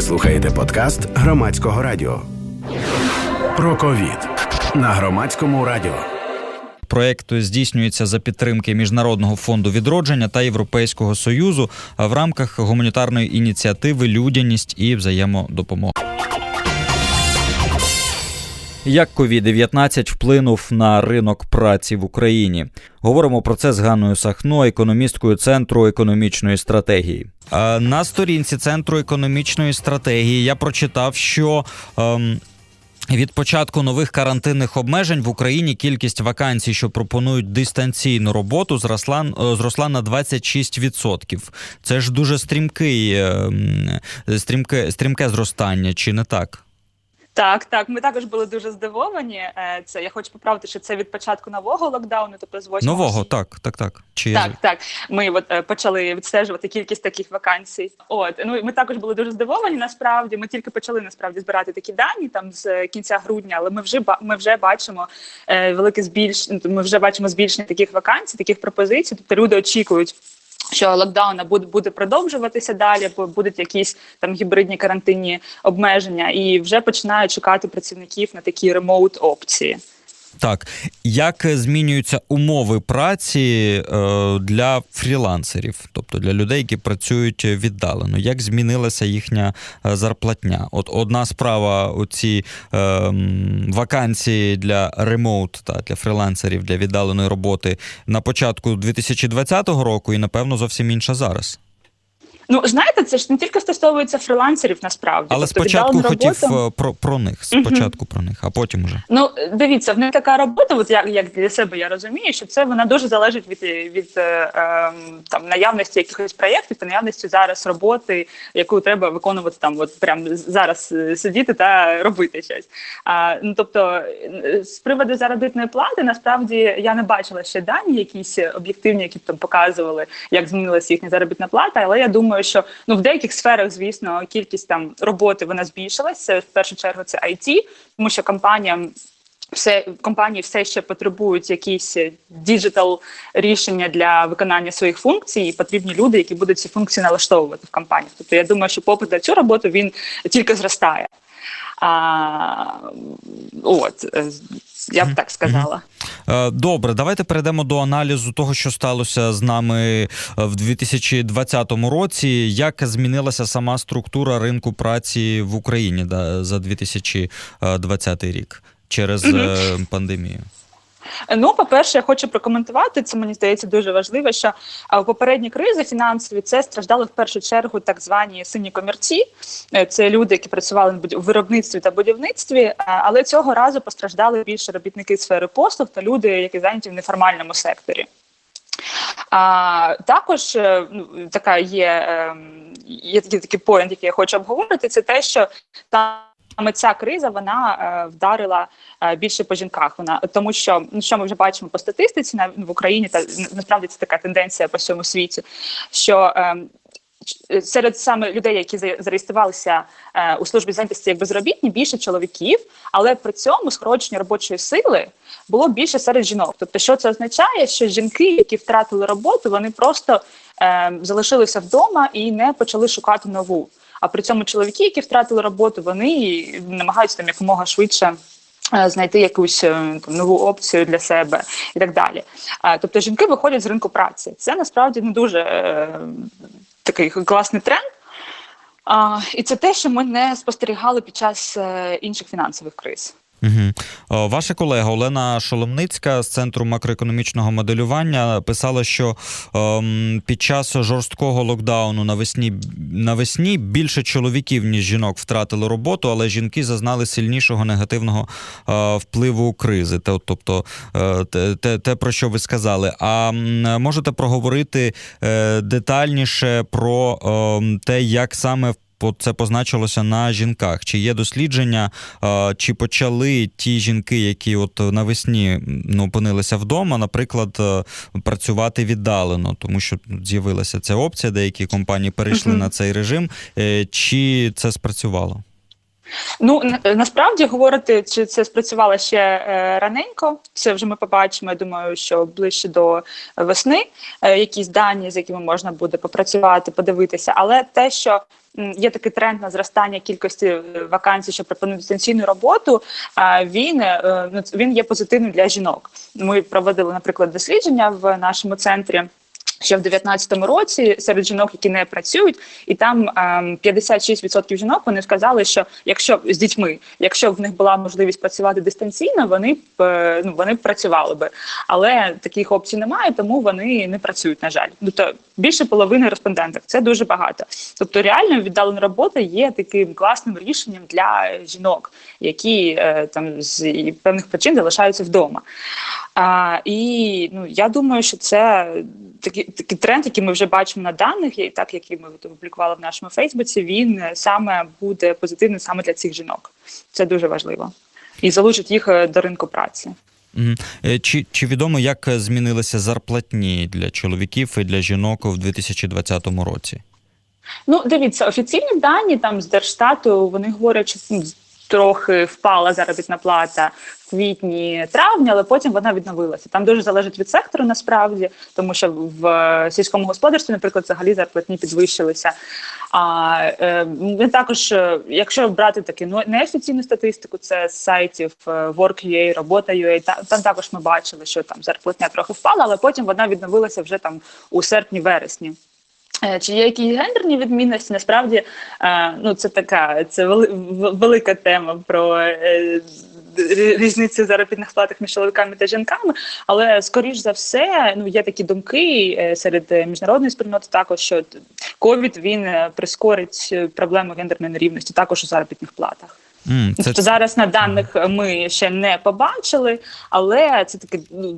Ви слухаєте подкаст громадського радіо про ковід на громадському радіо. Проект здійснюється за підтримки Міжнародного фонду відродження та Європейського союзу в рамках гуманітарної ініціативи Людяність і взаємодопомога. Як COVID-19 вплинув на ринок праці в Україні? Говоримо про це з Ганною Сахно, економісткою центру економічної стратегії. Е, На сторінці центру економічної стратегії я прочитав, що ем, від початку нових карантинних обмежень в Україні кількість вакансій, що пропонують дистанційну роботу, зросла, е, зросла на 26%. Це ж дуже стрімкий, е, стрімке, стрімке зростання, чи не так? Так, так, ми також були дуже здивовані. Е, Це я хочу поправити, що це від початку нового локдауну, тобто з 8 Нового, так, так, так. Чи Так, так. Ми от е, почали відстежувати кількість таких вакансій. От ну ми також були дуже здивовані. Насправді, ми тільки почали насправді збирати такі дані там з кінця грудня, але ми вже ми вже бачимо е, велике збільшення. Ми вже бачимо збільшення таких вакансій, таких пропозицій. Тобто люди очікують. Що локдауна буде буде продовжуватися далі, будуть якісь там гібридні карантинні обмеження, і вже починають шукати працівників на такі ремоут опції. Так, як змінюються умови праці е, для фрілансерів, тобто для людей, які працюють віддалено? Як змінилася їхня е, зарплатня? От одна справа, оці е, вакансії для ремоут та для фрілансерів для віддаленої роботи на початку 2020 року, і напевно зовсім інша зараз. Ну знаєте, це ж не тільки стосовується фрілансерів, насправді Але Тобто спочатку хотів е, про, про них. Спочатку про них, а потім уже. Ну дивіться, в них така робота, от як, як для себе я розумію, що це вона дуже залежить від, від е, ем, там наявності якихось проєктів та наявності зараз роботи, яку треба виконувати там, от прямо зараз е, сидіти та робити щось. А, ну тобто, е, з приводу заробітної плати, насправді я не бачила ще дані, якісь об'єктивні, які б там показували, як змінилася їхня заробітна плата. Але я думаю, що ну в деяких сферах, звісно, кількість там роботи вона збільшилася. В першу чергу це IT, тому що компаніям все компанії все ще потребують якісь діджитал рішення для виконання своїх функцій, і потрібні люди, які будуть ці функції налаштовувати в компаніях. Тобто я думаю, що попит на цю роботу він тільки зростає. А, от е, я б так сказала. Е, Добре, давайте перейдемо до аналізу того, що сталося з нами е, в 2020 році. Як змінилася сама структура ринку праці в Україні за 2020 рік через е, пандемію? Ну, по-перше, я хочу прокоментувати це. Мені здається дуже важливо, що в попередні кризи фінансові це страждали в першу чергу так звані сині комірці. Е, Це люди, які працювали у виробництві та будівництві, але цього разу постраждали більше робітники сфери послуг та люди, які зайняті в неформальному секторі. А також е, ну, така є, ем, є такий поінт, який я хочу обговорити, це те, що там. Саме ця криза вона е, вдарила е, більше по жінках. Вона тому, що ну що ми вже бачимо по статистиці на в Україні, та насправді це така тенденція по всьому світі. Що е, серед саме людей, які за- зареєструвалися е, у службі зайнятості як безробітні, більше чоловіків, але при цьому скорочення робочої сили було більше серед жінок. Тобто, що це означає, що жінки, які втратили роботу, вони просто е, залишилися вдома і не почали шукати нову. А при цьому чоловіки, які втратили роботу, вони намагаються там якомога швидше. е, Знайти якусь е, там нову опцію для себе і так далі. Тобто жінки виходять з ринку праці. Це насправді не дуже е, такий класний тренд. А, і це те, що ми не спостерігали під час е, інших фінансових криз. Угу. Ваша колега Олена Шоломницька з центру макроекономічного моделювання писала, що ем, під час жорсткого локдауну навесні, навесні більше чоловіків, ніж жінок, втратили роботу, але жінки зазнали сильнішого негативного е, впливу кризи. Те- Тобто е, те, те, про що ви сказали. А можете проговорити е, детальніше про ем, те, як саме це позначилося на жінках? Чи є дослідження, чи почали ті жінки, які от навесні ну, опинилися вдома, наприклад, е, працювати віддалено, тому що з'явилася ця опція, деякі компанії перейшли Мгм. на цей режим. Е, Чи це спрацювало? Ну насправді говорити, чи це спрацювало ще е, раненько. Це вже ми побачимо. Я думаю, що ближче до весни е, якісь дані, з якими можна буде попрацювати, подивитися. Але те, що є такий тренд на зростання кількості е, вакансій, що пропонують дистанційну роботу. Він е, ну, він є позитивним для жінок. Ми проводили, наприклад, дослідження в нашому центрі. Ще в 19-му році серед жінок, які не працюють, і там ем, 56% жінок вони сказали, що якщо з дітьми, якщо в них була можливість працювати дистанційно, вони б е, ну вони б працювали би. Але таких опцій немає, тому вони не працюють. На жаль, тобто більше половини респондентів це дуже багато. Тобто, реально віддалена робота є таким класним рішенням для жінок, які е, там з певних причин залишаються вдома. А, і ну я думаю, що це такий, такий тренд, який ми вже бачимо на даних, і так які ми опублікували в нашому Фейсбуці, він саме буде позитивним саме для цих жінок. Це дуже важливо і залучить їх е, до ринку праці. Е, Чи, чи відомо, як змінилися зарплатні для чоловіків і для жінок в 2020 році? Ну, дивіться, офіційні дані там з Держстату вони говорять, що ну, трохи впала заробітна плата в квітні травні, але потім вона відновилася. Там дуже залежить від сектору насправді, тому що в е, сільському господарстві, наприклад, взагалі зарплатні підвищилися. А е, також, е, якщо брати таку ну, неофіційну статистику, це з сайтів е, Work.ua, Робота.ua, та, там також ми бачили, що там зарплатня трохи впала, але потім вона відновилася вже там у серпні-вересні. Е, Чи є якісь гендерні відмінності? Насправді, е, ну це така це велика тема про е, рі- різницю в заробітних платах між чоловіками та жінками. Але скоріш за все, ну є такі думки серед міжнародної спільноти, також що ковід він прискорить проблему гендерної нерівності також у заробітних платах. М, Це, Тобто зараз на даних ми ще не побачили, але це таки ну,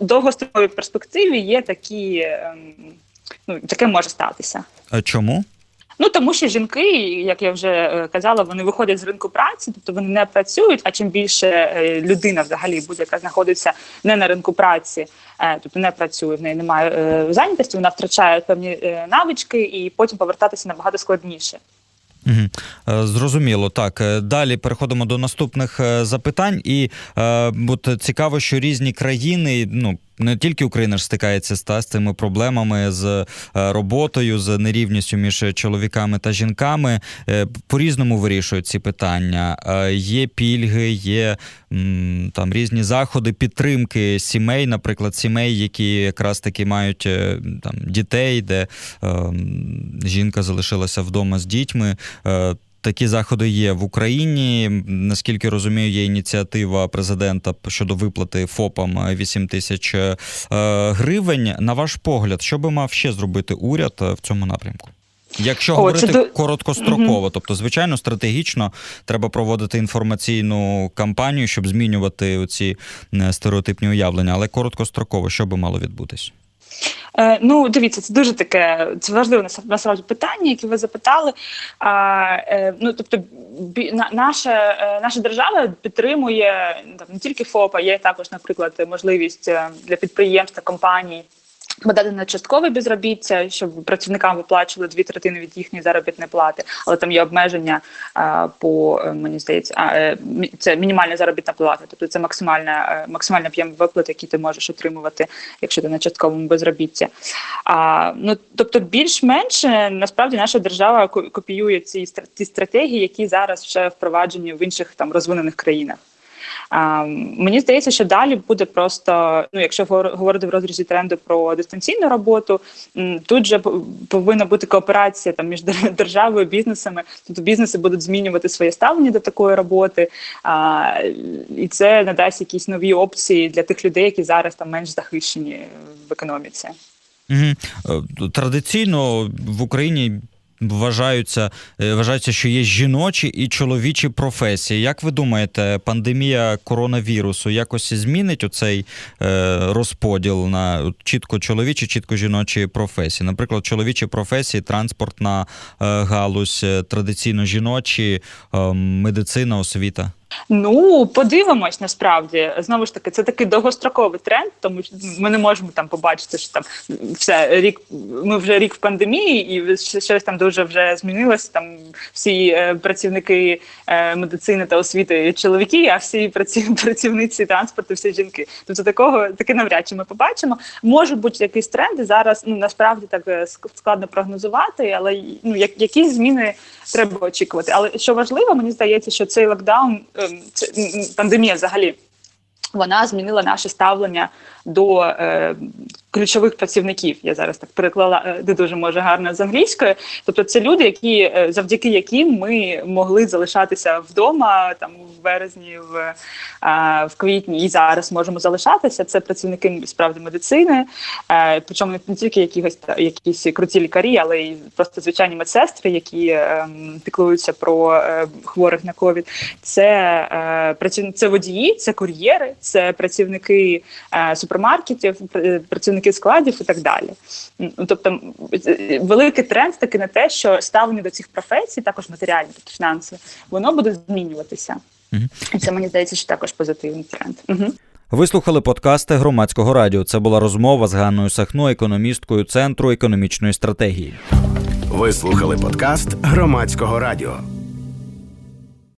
довгостроковій перспективі є такі. Ну, таке може статися. е, чому? Ну тому що жінки, як я вже е, казала, вони виходять з ринку праці, тобто вони не працюють. А чим більше е, людина взагалі будь-яка знаходиться не на ринку праці, е, тобто не працює, в неї немає зайнятості, вона втрачає певні навички і потім повертатися набагато складніше. Е, Зрозуміло, так. Далі переходимо до наступних запитань. І е, от цікаво, що різні країни, ну не тільки Україна ж стикається з, та, з цими проблемами з е, роботою, з нерівністю між чоловіками та жінками. е, По-різному вирішують ці питання. Е, Є пільги, є там різні заходи підтримки сімей, наприклад, сімей, які якраз таки мають там дітей, де жінка залишилася вдома з дітьми. Такі заходи є в Україні. Наскільки розумію, є ініціатива президента щодо виплати ФОПам 8 тисяч гривень. На ваш погляд, що би мав ще зробити уряд е, в цьому напрямку? Якщо О, говорити це короткостроково, тобто, звичайно, стратегічно треба проводити інформаційну кампанію, щоб змінювати ці стереотипні уявлення, але короткостроково, що би мало відбутись? Е, ну, дивіться, це дуже таке це важливе насправді питання, яке ви запитали. А, е, ну, тобто, наша, е, наша держава підтримує там, не тільки ФОПа, є також, наприклад, можливість для підприємств та компаній. Подати на часткове безробіття, щоб працівникам виплачували дві третини від їхньої заробітної плати, але там є обмеження а, по е, мені здається, а, е, це мінімальна заробітна плата, тобто це максимальна е, максимальний об'єм виплат, який ти можеш отримувати, якщо ти на частковому безробітті. А, ну тобто, більш-менш насправді наша держава ко- копіює ці ті стратегії, які зараз вже впроваджені в інших там розвинених країнах. Мені здається, що далі буде просто, ну якщо говорити в розрізі тренду про дистанційну роботу, тут же повинна бути кооперація там між дер- державою, бізнесами. Тобто бізнеси будуть змінювати своє ставлення до такої роботи, і це надасть якісь нові опції для тих людей, які зараз там менш захищені в економіці. Угу. Традиційно в Україні вважаються, вважаються, що є жіночі і чоловічі професії. Як ви думаєте, пандемія коронавірусу якось змінить оцей е, розподіл на чітко чоловічі, чітко жіночі професії? Наприклад, чоловічі професії, транспортна е, галузь, е, традиційно жіночі, е, медицина, освіта? Ну, подивимось насправді. Знову ж таки, це такий довгостроковий тренд, тому що ми не можемо там побачити, що там все рік. Ми вже рік в пандемії, і щось там дуже вже змінилося. Там всі е, працівники е, медицини та освіти чоловіки, а всі праці, працівниці транспорту, всі жінки. Тобто такого таки навряд чи ми побачимо. Можуть бути якісь тренди зараз. Ну насправді так е, ск- складно прогнозувати, але ну як якісь зміни треба очікувати. Але що важливо, мені здається, що цей локдаун, пандемія взагалі. Вона змінила наше ставлення до е, ключових працівників. Я зараз так переклала е, не дуже може гарно з англійської. Тобто, це люди, які е, завдяки яким ми могли залишатися вдома там в березні, в, е, в квітні і зараз можемо залишатися. Це працівники справді медицини, е, причому не- тільки якісь якісь круті лікарі, але й просто звичайні медсестри, які е, піклуються про е, хворих на ковід. Це е, праців... це водії, це кур'єри, це працівники е, супермаркетів, пр- працівники складів і так далі. Ну, Тобто е, великий тренд таки на те, що ставлення до цих професій, також матеріальні, тобто фінансове, воно буде змінюватися. І це мені здається, що також позитивний тренд. Угу. Ви слухали подкасти громадського радіо. Це була розмова з Ганною Сахно, економісткою Центру економічної стратегії. Ви слухали подкаст громадського радіо.